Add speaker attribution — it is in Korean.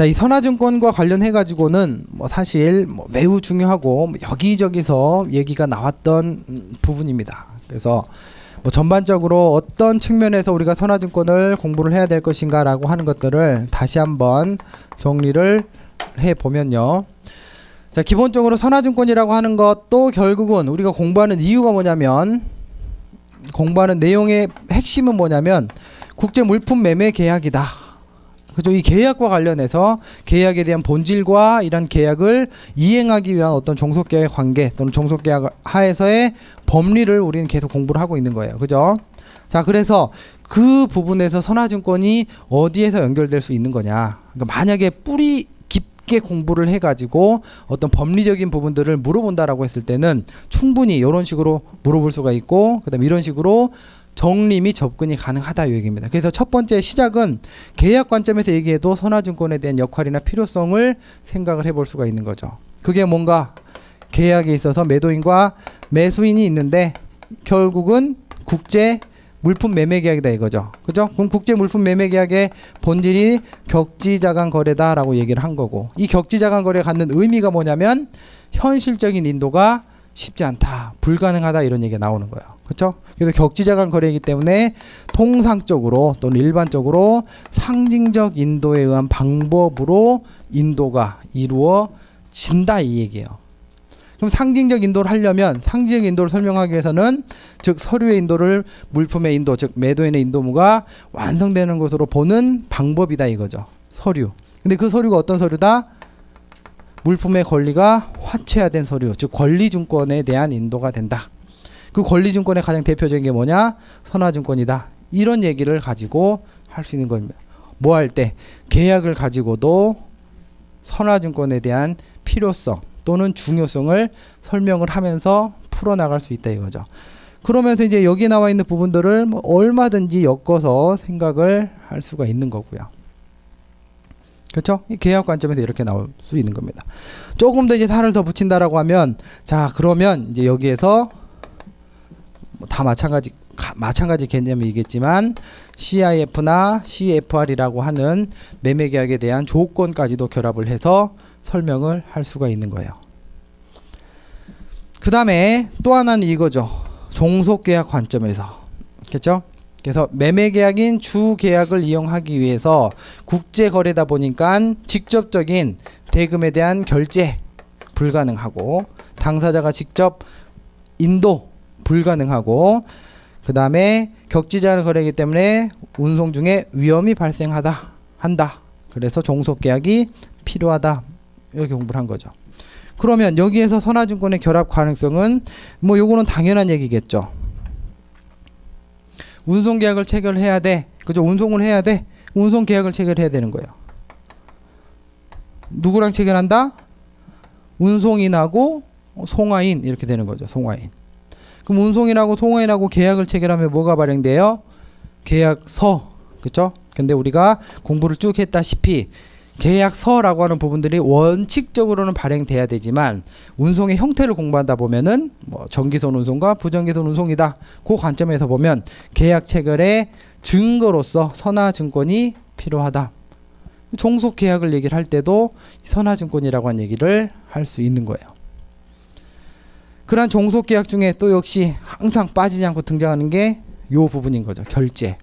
Speaker 1: 자, 이 선화증권과 관련해 가지고는 뭐 사실 뭐 매우 중요하고 뭐 여기저기서 얘기가 나왔던 음, 부분입니다. 그래서 뭐 전반적으로 어떤 측면에서 우리가 선화증권을 공부를 해야 될 것인가라고 하는 것들을 다시 한번 정리를 해 보면요. 자, 기본적으로 선화증권이라고 하는 것도 결국은 우리가 공부하는 이유가 뭐냐면 공부하는 내용의 핵심은 뭐냐면 국제 물품 매매 계약이다. 그죠? 이 계약과 관련해서 계약에 대한 본질과 이런 계약을 이행하기 위한 어떤 종속계약 관계 또는 종속계약 하에서의 법리를 우리는 계속 공부를 하고 있는 거예요. 그죠? 자, 그래서 그 부분에서 선화증권이 어디에서 연결될 수 있는 거냐? 그러니까 만약에 뿌리 깊게 공부를 해가지고 어떤 법리적인 부분들을 물어본다라고 했을 때는 충분히 이런 식으로 물어볼 수가 있고, 그 다음 에 이런 식으로 정리 및 접근이 가능하다 이 얘기입니다. 그래서 첫 번째 시작은 계약 관점에서 얘기해도 선화증권에 대한 역할이나 필요성을 생각을 해볼 수가 있는 거죠. 그게 뭔가 계약에 있어서 매도인과 매수인이 있는데 결국은 국제 물품 매매 계약이다 이거죠. 그죠? 그럼 국제 물품 매매 계약의 본질이 격지자 간 거래다라고 얘기를 한 거고 이 격지자 간 거래가 갖는 의미가 뭐냐면 현실적인 인도가 쉽지 않다, 불가능하다 이런 얘기가 나오는 거예요. 그렇죠? 그래서 격지자 간 거래이기 때문에 통상적으로 또는 일반적으로 상징적 인도에 의한 방법으로 인도가 이루어진다 이 얘기예요. 그럼 상징적 인도를 하려면 상징적 인도를 설명하기 위해서는 즉 서류의 인도를 물품의 인도 즉 매도인의 인도무가 완성되는 것으로 보는 방법이다 이거죠. 서류. 근데 그 서류가 어떤 서류다? 물품의 권리가 화체화된 서류, 즉 권리증권에 대한 인도가 된다. 그 권리증권의 가장 대표적인 게 뭐냐? 선화증권이다. 이런 얘기를 가지고 할 수 있는 겁니다. 뭐 할 때 계약을 가지고도 선화증권에 대한 필요성 또는 중요성을 설명을 하면서 풀어 나갈 수 있다 이거죠. 그러면서 이제 여기 나와 있는 부분들을 뭐 얼마든지 엮어서 생각을 할 수가 있는 거고요. 그렇죠? 이 계약 관점에서 이렇게 나올 수 있는 겁니다. 조금 더 이제 살을 더 붙인다라고 하면 자 그러면 이제 여기에서 뭐다 마찬가지 가- 마찬가지 개념이겠지만 CIF나 CFR이라고 하는 매매 계약에 대한 조건까지도 결합을 해서 설명을 할 수가 있는 거예요. 그 다음에 또 하나는 이거죠. 종속 계약 관점에서. 그렇죠? 그래서 매매 계약인 주 계약을 이용하기 위해서 국제 거래다 보니까 직접적인 대금에 대한 결제 불가능하고 당사자가 직접 인도 불가능하고 그 다음에 격지자는 거래이기 때문에 운송 중에 위험이 발생하다 한다. 그래서 종속 계약이 필요하다 이렇게 공부를 한 거죠. 그러면 여기에서 선화증권의 결합 가능성은 뭐 요거는 당연한 얘기겠죠. 운송 계약을 체결해야 돼. 그죠? 운송을 해야 돼. 운송 계약을 체결해야 되는 거예요. 누구랑 체결한다? 운송인하고 송화인 이렇게 되는 거죠. 송화인. 그럼 운송인하고 송화인하고 계약을 체결하면 뭐가 발행돼요? 계약서. 그렇죠? 근데 우리가 공부를 쭉 했다시피 계약서라고 하는 부분들이 원칙적으로는 발행돼야 되지만 운송의 형태를 공부하다 보면은 뭐 정기선 운송과 부정기선 운송이다. 그 관점에서 보면 계약 체결의 증거로서 선화증권이 필요하다. 종속 계약을 얘기를 할 때도 선화증권이라고 하는 얘기를 할 수 있는 거예요. 그러한 종속 계약 중에 또 역시 항상 빠지지 않고 등장하는 게 요 부분인 거죠. 결제.